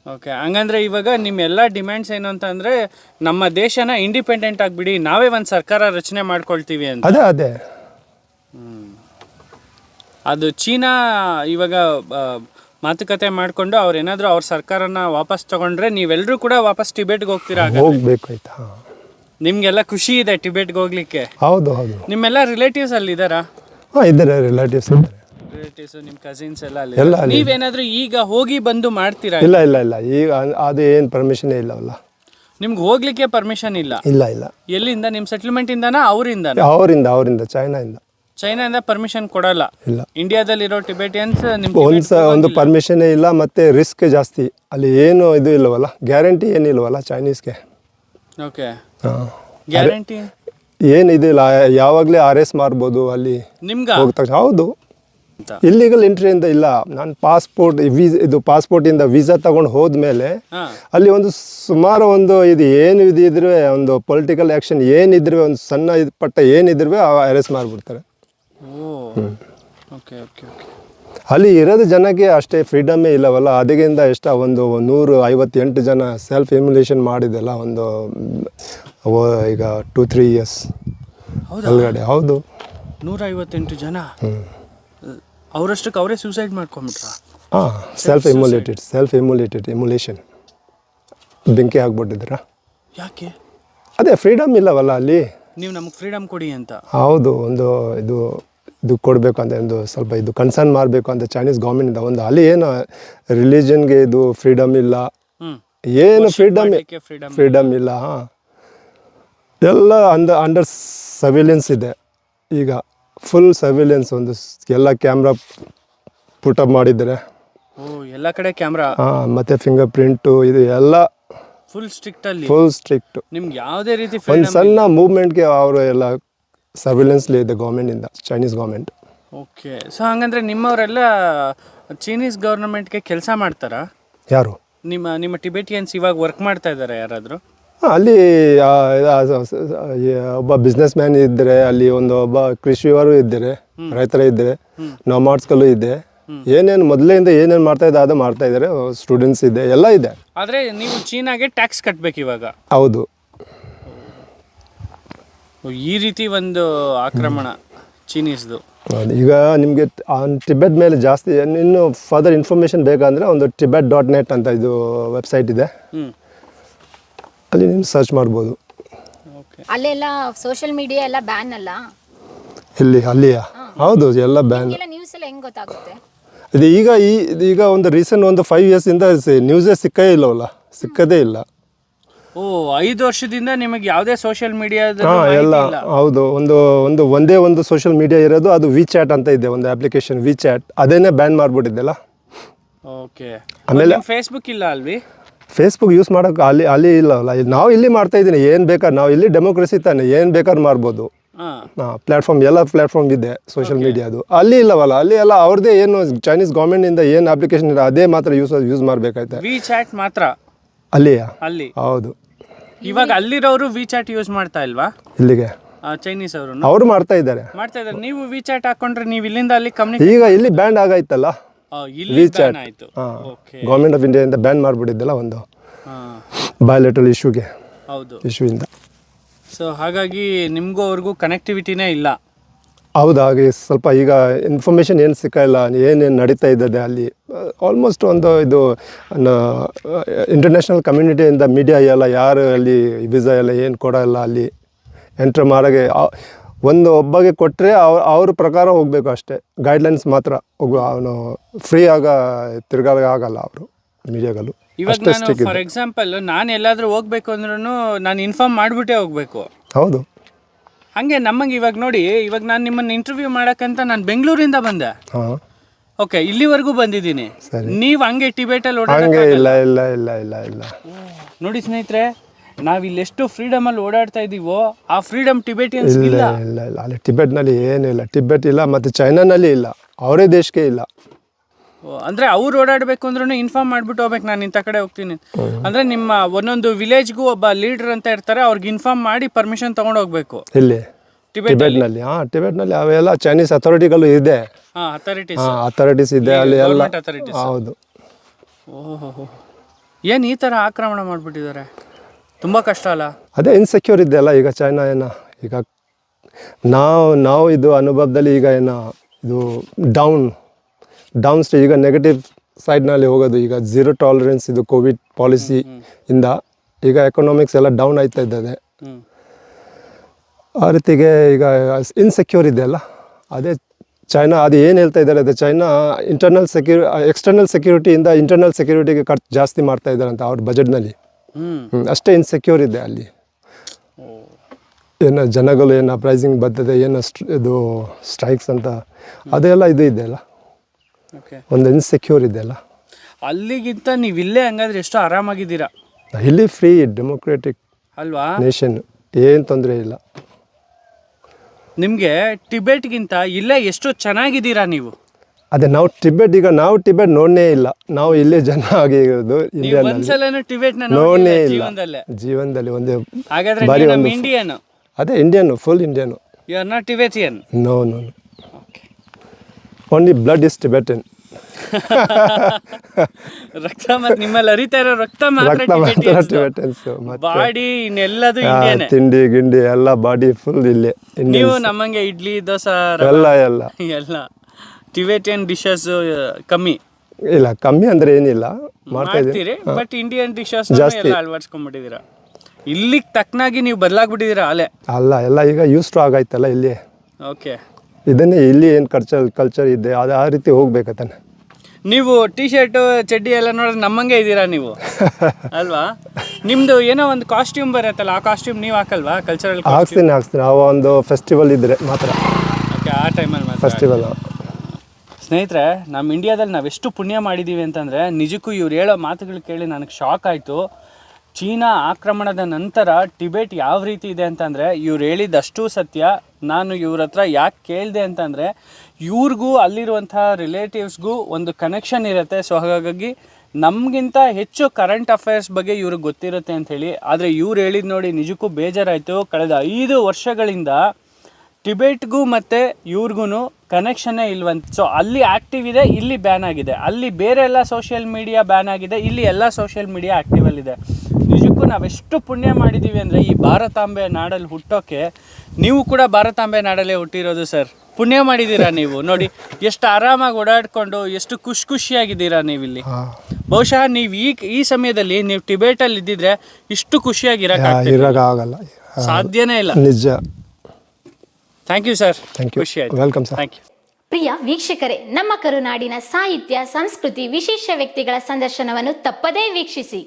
ಓಕೆ ಹಂಗಂದ್ರೆ ಇವಾಗ ನಿಮ್ಮ ಎಲ್ಲ ಡಿಮ್ಯಾಂಡ್ಸ್ ಏನು ಅಂತಂದ್ರೆ ನಮ್ಮ ದೇಶನ ಇಂಡಿಪೆಂಡೆಂಟ್ ಆಗಿಬಿಡಿ ನಾವೇ ಒಂದು ಸರ್ಕಾರ ರಚನೆ ಮಾಡ್ಕೊಳ್ತೀವಿ ಅಂತ. ಅದೇ ಅದೇ. ಅದು ಚೀನಾ ಇವಾಗ ಮಾತುಕತೆ ಮಾಡ್ಕೊಂಡು ಅವ್ರು ಏನಾದರೂ ಅವ್ರ ಸರ್ಕಾರನ ವಾಪಸ್ ತಗೊಂಡ್ರೆ ನೀವೆಲ್ಲರೂ ಕೂಡ ವಾಪಸ್ ಟಿಬೇಟ್ಗೆ ಹೋಗ್ತೀರಾ ಹೋಗ್ಬೇಕು ಆಯ್ತಾ ನಿಮ್ಗೆಲ್ಲ ಖುಷಿ ಇದೆ ಟಿಬೇಟ್ಗೆ ಹೋಗ್ಲಿಕ್ಕೆ? ಹೌದು ಹೌದು. ನಿಮ್ಮೆಲ್ಲ ರಿಲೇಟಿವ್ಸ್ ಅಲ್ಲಿ ಇದಾರಾ ಹಾಂ ಇದ್ದಾರೆ ರಿಲೇಟಿವ್ಸ್ ಇದ್ದಾರೆ. ರಿಲೇಟಿವ್ಸ್ ನಿಮ್ಮ ಕಸಿನ್ಸ್ ಎಲ್ಲ ಅಲ್ಲಿ ಎಲ್ಲ? ಅಲ್ಲಿ ನೀವೇನಾದ್ರೂ ಈಗ ಹೋಗಿ ಬಂದು ಮಾಡ್ತೀರಾ? ಇಲ್ಲ ಇಲ್ಲ ಇಲ್ಲ. ಈಗ ಅದು ಏನು ಪರ್ಮಿಷನ್ ಇಲ್ಲವಲ್ಲ ನಿಮ್ಗೆ ಹೋಗ್ಲಿಕ್ಕೆ ಪರ್ಮಿಷನ್ ಇಲ್ಲ? ಇಲ್ಲ ಇಲ್ಲ. ಎಲ್ಲಿಂದ? ನಿಮ್ಮ ಸೆಟಲ್ಮೆಂಟ್ ಇಂದನಾ ಅವರಿಂದ ಅವರಿಂದ ಅವರಿಂದ ಚೈನಾಯಿಂದ ಚೈನಾದಿಂದ ಪರ್ಮಿಷನ್ ಕೊಡಲ್ಲ. ಇಲ್ಲ. ಇಂಡಿಯಾದಲ್ಲಿರೋ ಟಿಬೆಟಿಯನ್ಸ್ ನಿಮ್ಗೆ ಒಂದು ಒಂದು ಪರ್ಮಿಷನ್ನೇ ಇಲ್ಲ ಮತ್ತು ರಿಸ್ಕ್ ಜಾಸ್ತಿ. ಅಲ್ಲಿ ಏನು ಇದು ಇಲ್ಲವಲ್ಲ ಗ್ಯಾರಂಟಿ ಏನಿಲ್ವಲ್ಲ ಚೈನೀಸ್ಗೆ ಓಕೆ ಹಾಂ. ಗ್ಯಾರಂಟಿ ಏನು ಇದಿಲ್ಲ ಯಾವಾಗಲೇ ಆರ್ ಎಸ್ ಮಾರ್ಬೋದು ಅಲ್ಲಿ ನಿಮ್ಗೆ? ಹೋದ. ತಕ್ಷಣ ಹೌದು ಇಲ್ಲಿಗಲ್ ಎಂಟ್ರಿಯಿಂದ ಇಲ್ಲ. ನಾನು ಪಾಸ್ಪೋರ್ಟ್ ವೀಸ್ ಇದು ಪಾಸ್ಪೋರ್ಟಿಂದ ವೀಸಾ ತಗೊಂಡು ಹೋದ್ಮೇಲೆ ಮೇಲೆ ಅಲ್ಲಿ ಒಂದು ಸುಮಾರು ಒಂದು ಇದು ಏನು ಇದು ಇದ್ರೆ ಒಂದು ಪೊಲಿಟಿಕಲ್ ಆ್ಯಕ್ಷನ್ ಏನಿದ್ರೆ ಒಂದು ಸಣ್ಣ ಇದು ಪಟ್ಟ ಏನಿದ್ರೆ ಅರೆಸ್ಟ್ ಮಾಡಿಬಿಡ್ತಾರೆ ಓಕೆ ಓಕೆ ಓಕೆ. ಅಲ್ಲಿ ಇರೋದು ಜನಕ್ಕೆ ಅಷ್ಟೇ ಫ್ರೀಡಮ್ಮೇ ಇಲ್ಲವಲ್ಲ? ಅದಕ್ಕಿಂತ ಎಷ್ಟ ಒಂದು ನೂರು ಐವತ್ತೆಂಟು ಜನ ಸೆಲ್ಫ್ ಇಮ್ಯುಲೇಷನ್ ಮಾಡಿದೆಲ್ಲ ಒಂದು ಈಗ ಟೂ ತ್ರೀ ಇಯರ್ಸ್ ಹೌದಾ? ಒಳಗಡೆ. ಹೌದು. ನೂರ ಐವತ್ತೆಂಟು ಜನ ಅವರಷ್ಟಕ್ಕೆ ಅವರೇ ಸೂಸೈಡ್ ಮಾಡ್ಕೊಂಬಿಟ್ರ ಹಾಂ ಸೆಲ್ಫ್ ಇಮ್ಯುಲೇಟೆಡ್ ಸೆಲ್ಫ್ ಇಮ್ಯುಲೇಟೆಡ್ ಇಮ್ಯುಲೇಷನ್ ಬೆಂಕಿ ಹಾಕ್ಬಿಟ್ಟಿದ್ರ ಯಾಕೆ? ಅದೇ ಫ್ರೀಡಮ್ ಇಲ್ಲವಲ್ಲ ಅಲ್ಲಿ? ನೀವು ನಮಗೆ ಫ್ರೀಡಮ್ ಕೊಡಿ ಅಂತ. ಹೌದು ಒಂದು ಇದು ಇದು ಕೊಡಬೇಕು ಅಂತ ಒಂದು ಸ್ವಲ್ಪ ಇದು ಕನ್ಸರ್ನ್ ಮಾಡಬೇಕು ಅಂತ ಚೈನೀಸ್ ಗೌರ್ಮೆಂಟಿಂದ ಒಂದು ಅಲ್ಲಿ ಏನು ರಿಲಿಜನ್ಗೆ ಇದು ಫ್ರೀಡಮ್ ಇಲ್ಲ. ಏನು ಫ್ರೀಡಮ್ ಫ್ರೀಡಮ್ ಇಲ್ಲ. ಹಾಂ. ಎಲ್ಲ ಅಂದ ಅಂಡರ್ ಸರ್ವಿಲೆನ್ಸ್ ಇದೆ. ಈಗ ಫುಲ್ ಸರ್ವಿಲೆನ್ಸ್ ಒಂದು ಎಲ್ಲ ಕ್ಯಾಮ್ರಾ ಪುಟಪ್ ಮಾಡಿದ್ದಾರೆ ಎಲ್ಲ ಕಡೆ ಕ್ಯಾಮ್ರಾ ಹಾಂ ಮತ್ತು ಫಿಂಗರ್ ಪ್ರಿಂಟು ಇದು ಎಲ್ಲ ಫುಲ್ ಸ್ಟ್ರಿಕ್ಟ್ ಅಲ್ಲಿ? ಫುಲ್ ಸ್ಟ್ರಿಕ್ಟ್ ನಿಮ್ಗೆ ಯಾವುದೇ ರೀತಿ ಒಂದು ಸಣ್ಣ ಮೂವ್ಮೆಂಟ್ಗೆ ಅವರು ಎಲ್ಲ ಸರ್ವಿಲೆನ್ಸ್ಲಿ ಇದೆ ಗೌರ್ಮೆಂಟಿಂದ ಚೈನೀಸ್ ಗೌರ್ಮೆಂಟ್ ಓಕೆ ಸೊ ಹಂಗಂದ್ರೆ ನಿಮ್ಮವರೆಲ್ಲ ಚೈನೀಸ್ ಗೌರ್ಮೆಂಟ್ಗೆ ಕೆಲಸ ಮಾಡ್ತಾರಾ? ಯಾರು? ನಿಮ್ಮ ನಿಮ್ಮ ಟಿಬೆಟಿಯನ್ಸ್ ಇವಾಗ ವರ್ಕ್ ಮಾಡ್ತಾ ಇದ್ದಾರೆ ಯಾರಾದರೂ? ಅಲ್ಲಿ ಆ, ಆ, ಸ- ಸ- ಸ- ಒಬ್ಬ ಬಿಸ್ನೆಸ್ ಮ್ಯಾನ್ ಇದ್ದರೆ ಅಲ್ಲಿ ಒಂದು ಒಬ್ಬ ಕೃಷಿಯವರು ಇದ್ದಾರೆ ರೈತರ ಇದ್ದರೆ ನಾಮಾರ್ಟ್ಸ್ಗಳು ಇದೆ ಏನೇನು ಮೊದಲಿಂದ ಏನೇನು ಮಾಡ್ತಾ ಇದ್ದೆ ಅದು ಮಾಡ್ತಾ ಇದ್ದಾರೆ ಸ್ಟೂಡೆಂಟ್ಸ್ ಇದೆ ಎಲ್ಲ ಇದೆ. ಆದರೆ ನೀವು ಚೀನಾಗೆ ಟ್ಯಾಕ್ಸ್ ಕಟ್ಟಬೇಕು ಇವಾಗ. ಹೌದು. ಈ ರೀತಿ ಒಂದು ಆಕ್ರಮಣ ಚೀನೀಸ್ದು. ಹೌದು. ಈಗ ನಿಮಗೆ ಟಿಬೆಟ್ ಮೇಲೆ ಜಾಸ್ತಿ ಇನ್ನು ಫರ್ದರ್ ಇನ್ಫಾರ್ಮೇಷನ್ ಬೇಕಂದರೆ ಒಂದು ಟಿಬೆಟ್ ಡಾಟ್ ನೆಟ್ ಅಂತ ಇದು ವೆಬ್ಸೈಟ್ ಇದೆ. ಅಲ್ಲಿ ನೀವು ಸರ್ಚ್ ಮಾಡ್ಬೋದು. ಓಕೆ. ಅಲ್ಲೆಲ್ಲ ಸೋಷಿಯಲ್ ಮೀಡಿಯಾ ಎಲ್ಲ ಬ್ಯಾನ್ ಅಲ್ಲ? ಇಲ್ಲಿ ಅಲ್ಲಿಯ? ಹೌದು ಎಲ್ಲ ಬ್ಯಾನ್ ನ್ಯೂಸ್ ಎಲ್ಲ ಹೆಂಗ್ ಗೊತ್ತಾಗುತ್ತೆ? ಇದು ಈಗ ಈ ಇದು ಈಗ ಒಂದು ರೀಸೆಂಟ್ ಒಂದು ಫೈವ್ ಇಯರ್ಸಿಂದ ನ್ಯೂಸೇ ಸಿಕ್ಕೇ ಇಲ್ಲವಲ್ಲ? ಸಿಕ್ಕದೇ ಇಲ್ಲ. ಓ ಐದು ವರ್ಷದಿಂದ ನಿಮಗೆ ಯಾವುದೇ ಸೋಷಿಯಲ್ ಮೀಡಿಯಾದ ಹಾಂ ಎಲ್ಲ ಹೌದು. ಒಂದು ಒಂದು ಒಂದೇ ಒಂದು ಸೋಷಿಯಲ್ ಮೀಡಿಯಾ ಇರೋದು ಅದು ವಿ ಚಾಟ್ ಅಂತ ಇದೆ ಒಂದು ಅಪ್ಲಿಕೇಶನ್ ವಿ ಚಾಟ್ ಅದೇನೇ ಬ್ಯಾನ್ ಮಾಡ್ಬಿಟ್ಟಿದ್ದೆಲ್ಲ? ಓಕೆ ಆಮೇಲೆ- ಫೇಸ್ಬುಕ್ ಇಲ್ಲ ಅಲ್ವಿ? ಫೇಸ್ಬುಕ್ ಯೂಸ್ ಮಾಡೋಕೆ ಅಲ್ಲಿ ಅಲ್ಲಿ ಇಲ್ಲವಲ್ಲ ಅಲ್ಲ. ನಾವು ಇಲ್ಲಿ ಮಾಡ್ತಾ ಇದ್ದೀನಿ ಏನು ಬೇಕಾದ್ರೆ. ನಾವು ಇಲ್ಲಿ ಡೆಮೋಕ್ರಸಿ ತಾನೆ ಏನು ಬೇಕಾದ್ರೆ ಮಾಡ್ಬೋದು. ಹಾಂ. ಪ್ಲ್ಯಾಟ್ಫಾರ್ಮ್ ಎಲ್ಲ ಪ್ಲ್ಯಾಟ್ಫಾರ್ಮ್ ಇದೆ ಸೋಷಿಯಲ್ ಮೀಡಿಯಾದು ಅಲ್ಲಿ ಇಲ್ಲವಲ್ಲ ಅಲ್ಲಿ ಎಲ್ಲ ಅವ್ರದ್ದೇ ಏನು ಚೈನೀಸ್ ಗೌರ್ಮೆಂಟಿಂದ ಏನು ಅಪ್ಲಿಕೇಶನ್ ಇದೆ ಅದೇ ಮಾತ್ರ ಯೂಸ್ ಯೂಸ್ ಮಾಡಬೇಕಾಯ್ತೆ. ವಿ ಚಾಟ್ ಮಾತ್ರ? ಅಲ್ಲಿಯಾ? ಅಲ್ಲಿ. ಹೌದು. ಇವಾಗ ಅಲ್ಲಿರೋರು ವಿ ಚಾಟ್ ಯೂಸ್ ಮಾಡ್ತಾ ಇಲ್ವಾ? ಇಲ್ಲಿಗೆ. ಚೈನೀಸ್ ಅವರು ಅವರು ಮಾಡ್ತಾ ಇದ್ದಾರೆ. ಮಾಡ್ತಾ ಇದ್ದಾರೆ. ನೀವು ವಿ ಚಾಟ್ ಹಾಕೊಂಡ್ರೆ ನೀವು ಇಲ್ಲಿಂದ ಅಲ್ಲಿ ಕಮ್ಯುನಿಕೇಟ್ ಈಗ ಇಲ್ಲಿ ಬ್ಯಾಂಡ್ ಆಗೈತಲ್ಲ? ಇಲ್ಲಿ ಬ್ಯಾನ್ ಆಯ್ತು. ಗೌರ್ಮೆಂಟ್ ಆಫ್ ಇಂಡಿಯಾ ಇಂದ ಬ್ಯಾನ್ ಮಾಡ್ಬಿಟ್ಟಿದ್ದಲ್ಲ ಒಂದು ಬಯೋಲೆಟ್ರಲ್ ಇಶ್ಯೂಗೆ ಹೌದು. ಇಶ್ಯೂ ಇಂದ. ಸೊ ಹಾಗಾಗಿ ನಿಮಗೂ ಅವ್ರಿಗೂ ಕನೆಕ್ಟಿವಿಟಿನೇ ಇಲ್ಲ. ಹೌದು ಹಾಗೆ ಸ್ವಲ್ಪ ಈಗ ಇನ್ಫಾರ್ಮೇಷನ್ ಏನು ಸಿಕ್ಕಿಲ್ಲ ಏನೇನು ನಡೀತಾ ಇದ್ದದೆ ಅಲ್ಲಿ? ಆಲ್ಮೋಸ್ಟ್ ಒಂದು ಇದು ಇಂಟರ್ನ್ಯಾಷನಲ್ ಕಮ್ಯುನಿಟಿಯಿಂದ ಮೀಡಿಯಾ ಎಲ್ಲ ಯಾರು ಅಲ್ಲಿ ವಿಸಾ ಎಲ್ಲ ಏನು ಕೊಡೋಲ್ಲ ಅಲ್ಲಿ? ಎಂಟ್ರ್ ಮಾಡೋಕ್ಕೆ ಒಂದು ಒಬ್ಬಗೆ ಕೊಟ್ಟರೆ ಅವ್ರ ಅವ್ರ ಪ್ರಕಾರ ಹೋಗಬೇಕು ಅಷ್ಟೇ. ಗೈಡ್ಲೈನ್ಸ್ ಮಾತ್ರ. ಹೋಗು ಅವನು ಫ್ರೀ ಆಗ ತಿರ್ಗಾಗ ಆಗಲ್ಲ ಅವರು ಮೀಡಿಯಾಗಳು ಇವಾಗ ಫಾರ್ ಎಕ್ಸಾಂಪಲ್ ನಾನು ಎಲ್ಲಾದರೂ ಹೋಗ್ಬೇಕು ಅಂದ್ರೂ ನಾನು ಇನ್ಫಾರ್ಮ್ ಮಾಡಿಬಿಟ್ಟೇ ಹೋಗಬೇಕು. ಹೌದು. ಹಂಗೆ ನಮಗೆ ಇವಾಗ ನೋಡಿ ಇವಾಗ ನಾನು ನಿಮ್ಮನ್ನ ಇಂಟರ್ವ್ಯೂ ಮಾಡಕ್ಕಂತ ನಾನು ಬೆಂಗಳೂರಿಂದ ಬಂದೆ. ಓಕೆ ಇಲ್ಲಿವರೆಗೂ ಬಂದಿದ್ದೀನಿ. ನೀವು ಹಂಗೆ ಟಿಬೇಟಲ್ಲಿ ಹಂಗೆ ಓಡಾಡಕ್ಕೆ ಇಲ್ಲ ಇಲ್ಲ ಇಲ್ಲ ಇಲ್ಲ ಇಲ್ಲ. ನೋಡಿ ಸ್ನೇಹಿತರೆ ನಾವು ಇಲ್ಲೆಷ್ಟು ಫ್ರೀಡಮ್ ಅಲ್ಲಿ ಓಡಾಡ್ತಾ ಇದೀವೋ ಆ ಫ್ರೀಡಮ್ ಟಿಬೇಟಿಯನ್ಸ್ ಇಲ್ಲ ಇಲ್ಲ. ಇಲ್ಲ ಅಲ್ಲ ಅಲ್ಲಿ ಟಿಬೆಟ್ನಲ್ಲಿ ಏನಿಲ್ಲ. ಟಿಬೆಟ್ ಇಲ್ಲ ಮತ್ತು ಚೈನಾನಲ್ಲಿ ಇಲ್ಲ. ಅವರೇ ದೇಶಕ್ಕೆ ಇಲ್ಲ. ಅಂದ್ರೆ ಅವ್ರು ಓಡಾಡಬೇಕು ಅಂದ್ರೂ ಇನ್ಫಾರ್ಮ್ ಮಾಡ್ಬಿಟ್ಟು ಹೋಗ್ಬೇಕು ನಾನು ಇಂಥ ಕಡೆ ಹೋಗ್ತೀನಿ. ಅಂದ್ರೆ ನಿಮ್ಮ ಒಂದೊಂದು ವಿಲೇಜ್ಗೂ ಒಬ್ಬ ಲೀಡರ್ ಅಂತ ಇರ್ತಾರೆ ಅವ್ರಿಗೆ ಇನ್ಫಾರ್ಮ್ ಮಾಡಿ ಪರ್ಮಿಷನ್ ತಗೊಂಡು ಹೋಗ್ಬೇಕು. ಇಲ್ಲಿ ಟಿಬೆಟ್ ಟಿಬೆಟ್ನಲ್ಲಿ ಹಾಂ ಟಿಬೆಟ್ನಲ್ಲಿ ಅವೆಲ್ಲ ಚೈನೀಸ್ ಅಥಾರಿಟಿಗಳು ಇದೆ. ಹಾ ಅಥಾರಿಟೀಸ್ ಹಾಂ ಅಥಾರಿಟೀಸ್ ಇದೆ ಅಲ್ಲಿ ಎಲ್ಲ. ಹೌದು. ಓಹೋ ಏನು ಈ ಥರ ಆಕ್ರಮಣ ಮಾಡಿಬಿಟ್ಟಿದ್ದಾರೆ? ತುಂಬ ಕಷ್ಟ ಅಲ್ಲ? ಅದೇ ಇನ್ಸೆಕ್ಯೂರ್ ಇದೆ ಅಲ್ಲ ಈಗ ಚೈನಾ ಏನ? ಈಗ ನಾವು ನಾವು ಇದು ಅನುಭವದಲ್ಲಿ ಈಗ ಏನ? ಇದು ಡೌನ್ ಡೌನ್ ಸ್ಟೇಜ್ ಈಗ ನೆಗೆಟಿವ್ ಸೈಡ್ನಲ್ಲಿ ಹೋಗೋದು ಈಗ ಝೀರೋ ಟಾಲರೆನ್ಸ್ ಇದು ಕೋವಿಡ್ ಪಾಲಿಸಿ ಇಂದ ಈಗ ಎಕನಾಮಿಕ್ಸ್ ಎಲ್ಲ ಡೌನ್ ಆಯ್ತಾ ಇದ್ದದೆ ಆ ರೀತಿಗೆ ಈಗ ಇನ್ಸೆಕ್ಯೂರ್ ಇದೆ ಅಲ್ಲ? ಅದೇ ಚೈನಾ ಅದು ಏನು ಹೇಳ್ತಾ ಇದ್ದಾರೆ ಅದೇ ಚೈನಾ ಇಂಟರ್ನಲ್ ಸೆಕ್ಯೂರಿ ಎಕ್ಸ್ಟರ್ನಲ್ ಸೆಕ್ಯೂರಿಟಿಯಿಂದ ಇಂಟರ್ನಲ್ ಸೆಕ್ಯೂರಿಟಿಗೆ ಖರ್ಚು ಜಾಸ್ತಿ ಮಾಡ್ತಾ ಇದ್ದಾರೆ ಅಂತ ಅವ್ರ ಬಜೆಟ್ನಲ್ಲಿ ಅಷ್ಟೇ ಇನ್ಸೆಕ್ಯೂರ್ ಇದೆ ಅಲ್ಲಿ. ಏನು ಜನಗಳು ಏನು ಪ್ರೈಸಿಂಗ್ ಬರ್ತದೆ ಏನು ಇದು ಸ್ಟ್ರೈಕ್ಸ್ ಅಂತ ಅದೆಲ್ಲ ಇದು ಇದೆ ಅಲ್ಲ? ಒಂದು ಇನ್ಸೆಕ್ಯೂರ್ ಇದೆ ಅಲ್ಲ ಅಲ್ಲಿಗಿಂತ ನೀವು ಇಲ್ಲೇ ಹಂಗಾದ್ರೆ ಎಷ್ಟು ಆರಾಮಾಗಿದ್ದೀರಾ? ಇಲ್ಲಿ ಫ್ರೀ ಡೆಮೋಕ್ರೆಟಿಕ್ ಅಲ್ವಾ? ನೇಷನ್ ಏನು ತೊಂದರೆ ಇಲ್ಲ. ನಿಮಗೆ ಟಿಬೆಟ್ಗಿಂತ ಇಲ್ಲೇ ಎಷ್ಟು ಚೆನ್ನಾಗಿದ್ದೀರಾ ನೀವು? ಅದೇ ನಾವು ಟಿಬೆಟ್ ಈಗ ನಾವು ಟಿಬೆಟ್ ನೋಡನೇ ಇಲ್ಲ. ನಾವು ಇಲ್ಲೇ ಜನ ಆಗಿರೋದು ನೀವು ಇಂಡಿಯಾನಲ್ಲಿ ಒಂದ್ಸಲನೂ ಟಿಬೇಟ್ನ ನೋಡೇ ನೋಡೇ ಇಲ್ಲ. ಜೀವನದಲ್ಲಿ. ಒಂದು ಹಾಗಾದ್ರೆ ಬಾರಿ ಒಂದು ಇಂಡಿಯನ್ ಅದೇ Indian full Indian you are not Tibetan no no only blood is Tibetan ರಕ್ತ ಮತ್ತೆ ನಿಮ್ಮಲ್ಲಿ ಹರಿತಾ ಇರೋ ರಕ್ತ ಮಾತ್ರ ರಕ್ತ ಮಾತ್ರ ಟಿಬೆಟನ್ಸ್ ಬಾಡಿ ಇನ್ನೆಲ್ಲದು ಇಂಡಿಯನ್ ತಿಂಡಿ ಗಿಂಡಿ ಎಲ್ಲ ಬಾಡಿ ಫುಲ್ ಇಲ್ಲೇ ನೀವು ನಮ್ಮಂಗೆ ಇಡ್ಲಿ ದೋಸೆ ಎಲ್ಲ ಎಲ್ಲ. ಎಲ್ಲ. ಟಿಬೇಟಿಯನ್ ಡಿಶಸ್ ಕಮ್ಮಿ. ಇಲ್ಲ ಕಮ್ಮಿ ಅಂದ್ರೆ ಏನಿಲ್ಲ ಮಾಡ್ತಾ ಇದ್ದೀವಿ ಮಾಡ್ತೀರಿ ಬಟ್ ಇಂಡಿಯನ್ ಡಿಶಸ್ ಜಾಸ್ತಿ. ಎಲ್ಲ ಅಳವಡಿಸ್ಕೊಂಡ್ಬಿಟ್ಟಿದ್ದೀರಾ? ಇಲ್ಲಿಗೆ ತಕ್ಕನಾಗಿ ನೀವು ಬದಲಾಗ್ಬಿಟ್ಟಿದ್ದೀರಾ ಅಲೆ? ಅಲ್ಲ ಎಲ್ಲ ಈಗ ಯೂಸ್ ಟು ಆಗೈತಲ್ಲ ಇಲ್ಲಿ ಓಕೆ ಇದನ್ನೇ ಇಲ್ಲಿ ಏನು ಕಲ್ಚರ್ ಕಲ್ಚರ್ ಇದೆ ಅದು ಆ ರೀತಿ ಹೋಗ್ಬೇಕತ್ತಾನೆ ನೀವು ಟಿ ಶರ್ಟ್ ಚಡ್ಡಿ ಎಲ್ಲ ನೋಡಿದ್ರೆ ನಮ್ಮಂಗೆ ಇದ್ದೀರಾ ನೀವು? ಅಲ್ವಾ? ನಿಮ್ದು ಏನೋ ಒಂದು ಕಾಸ್ಟ್ಯೂಮ್ ಬರುತ್ತಲ್ಲ ಆ ಕಾಸ್ಟ್ಯೂಮ್ ನೀವು ಹಾಕಲ್ವಾ? ಕಲ್ಚರಲ್ ಹಾಕ್ಸ್ತೀನಿ ಹಾಕ್ಸ್ತೀನಿ. ಆ ಒಂದು ಫೆಸ್ಟಿವಲ್ ಇದ್ರೆ ಮಾತ್ರ. ಓಕೆ ಆ ಟೈಮಲ್ಲಿ ಮಾತ್ರ. ಫೆಸ್ಟಿವಲ್ ಸ್ನೇಹಿತರೆ ನಮ್ಮ ಇಂಡಿಯಾದಲ್ಲಿ ನಾವೆಷ್ಟು ಪುಣ್ಯ ಮಾಡಿದ್ದೀವಿ ಅಂತಂದರೆ ನಿಜಕ್ಕೂ ಇವ್ರು ಹೇಳೋ ಮಾತುಗಳು ಕೇಳಿ ನನಗೆ ಶಾಕ್ ಆಯಿತು. ಚೀನಾ ಆಕ್ರಮಣದ ನಂತರ ಟಿಬೆಟ್ ಯಾವ ರೀತಿ ಇದೆ ಅಂತಂದರೆ, ಇವ್ರು ಹೇಳಿದಷ್ಟು ಸತ್ಯ. ನಾನು ಇವ್ರ ಹತ್ರ ಯಾಕೆ ಕೇಳಿದೆ ಅಂತಂದರೆ, ಇವ್ರಿಗೂ ಅಲ್ಲಿರುವಂಥ ರಿಲೇಟಿವ್ಸ್ಗೂ ಒಂದು ಕನೆಕ್ಷನ್ ಇರುತ್ತೆ. ಸೊ ಹಾಗಾಗಿ ನಮಗಿಂತ ಹೆಚ್ಚು ಕರೆಂಟ್ ಅಫೇರ್ಸ್ ಬಗ್ಗೆ ಇವ್ರಿಗೆ ಗೊತ್ತಿರುತ್ತೆ ಅಂತ ಹೇಳಿ ಆದರೆ ಇವ್ರು ಹೇಳಿದ್ ನೋಡಿ ನಿಜಕ್ಕೂ ಬೇಜಾರಾಯಿತು. ಕಳೆದ ಐದು ವರ್ಷಗಳಿಂದ ಟಿಬೆಟ್ಗೂ ಮತ್ತು ಇವ್ರಿಗೂ ಕನೆಕ್ಷನ್ನೇ ಇಲ್ವಂತ. ಸೊ ಅಲ್ಲಿ ಆ್ಯಕ್ಟಿವ್ ಇದೆ, ಇಲ್ಲಿ ಬ್ಯಾನ್ ಆಗಿದೆ. ಅಲ್ಲಿ ಬೇರೆ ಎಲ್ಲ ಸೋಷಿಯಲ್ ಮೀಡಿಯಾ ಬ್ಯಾನ್ ಆಗಿದೆ, ಇಲ್ಲಿ ಎಲ್ಲ ಸೋಷಿಯಲ್ ಮೀಡಿಯಾ ಆ್ಯಕ್ಟಿವಲ್ಲಿದೆ ನಿಜಕ್ಕೂ ನಾವೆಷ್ಟು ಪುಣ್ಯ ಮಾಡಿದ್ದೀವಿ ಅಂದರೆ ಈ ಭಾರತಾಂಬೆ ನಾಡಲ್ಲಿ ಹುಟ್ಟೋಕೆ ನೀವು ಕೂಡ ಭಾರತಾಂಬೆ ನಾಡಲ್ಲೇ ಹುಟ್ಟಿರೋದು ಸರ್. ಪುಣ್ಯ ಮಾಡಿದ್ದೀರಾ ನೀವು? ನೋಡಿ ಎಷ್ಟು ಆರಾಮಾಗಿ ಓಡಾಡ್ಕೊಂಡು ಎಷ್ಟು ಖುಷಿ ಖುಷಿಯಾಗಿದ್ದೀರಾ ನೀವಿಲ್ಲಿ. ಬಹುಶಃ ನೀವು ಈ ಈ ಸಮಯದಲ್ಲಿ ನೀವು ಟಿಬೇಟಲ್ಲಿ ಇದ್ದಿದ್ರೆ ಇಷ್ಟು ಖುಷಿಯಾಗಿರಕ್ಕೆ ಇರೋಕ್ಕಾಗಲ್ಲ ಸಾಧ್ಯನೇ ಇಲ್ಲ. ನಿಜ. Thank you sir thank you ಖುಷಿ ವೆಲ್ಕಮ್ ಸರ್ ಥ್ಯಾಂಕ್ ಯು ಪ್ರಿಯ ವೀಕ್ಷಕರೇ ನಮ್ಮ ಕರುನಾಡಿನ ಸಾಹಿತ್ಯ ಸಂಸ್ಕೃತಿ ವಿಶೇಷ ವ್ಯಕ್ತಿಗಳ ಸಂದರ್ಶನವನ್ನು ತಪ್ಪದೇ ವೀಕ್ಷಿಸಿ.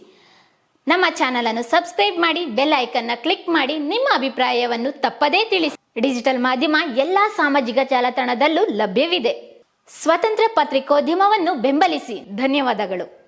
ನಮ್ಮ ಚಾನಲ್ ಅನ್ನು ಸಬ್ಸ್ಕ್ರೈಬ್ ಮಾಡಿ ಬೆಲ್ ಐಕನ್ನ ಕ್ಲಿಕ್ ಮಾಡಿ ನಿಮ್ಮ ಅಭಿಪ್ರಾಯವನ್ನು ತಪ್ಪದೇ ತಿಳಿಸಿ. ಡಿಜಿಟಲ್ ಮಾಧ್ಯಮ ಎಲ್ಲಾ ಸಾಮಾಜಿಕ ಜಾಲತಾಣದಲ್ಲೂ ಲಭ್ಯವಿದೆ. ಸ್ವತಂತ್ರ ಪತ್ರಿಕೋದ್ಯಮವನ್ನು ಬೆಂಬಲಿಸಿ. ಧನ್ಯವಾದಗಳು.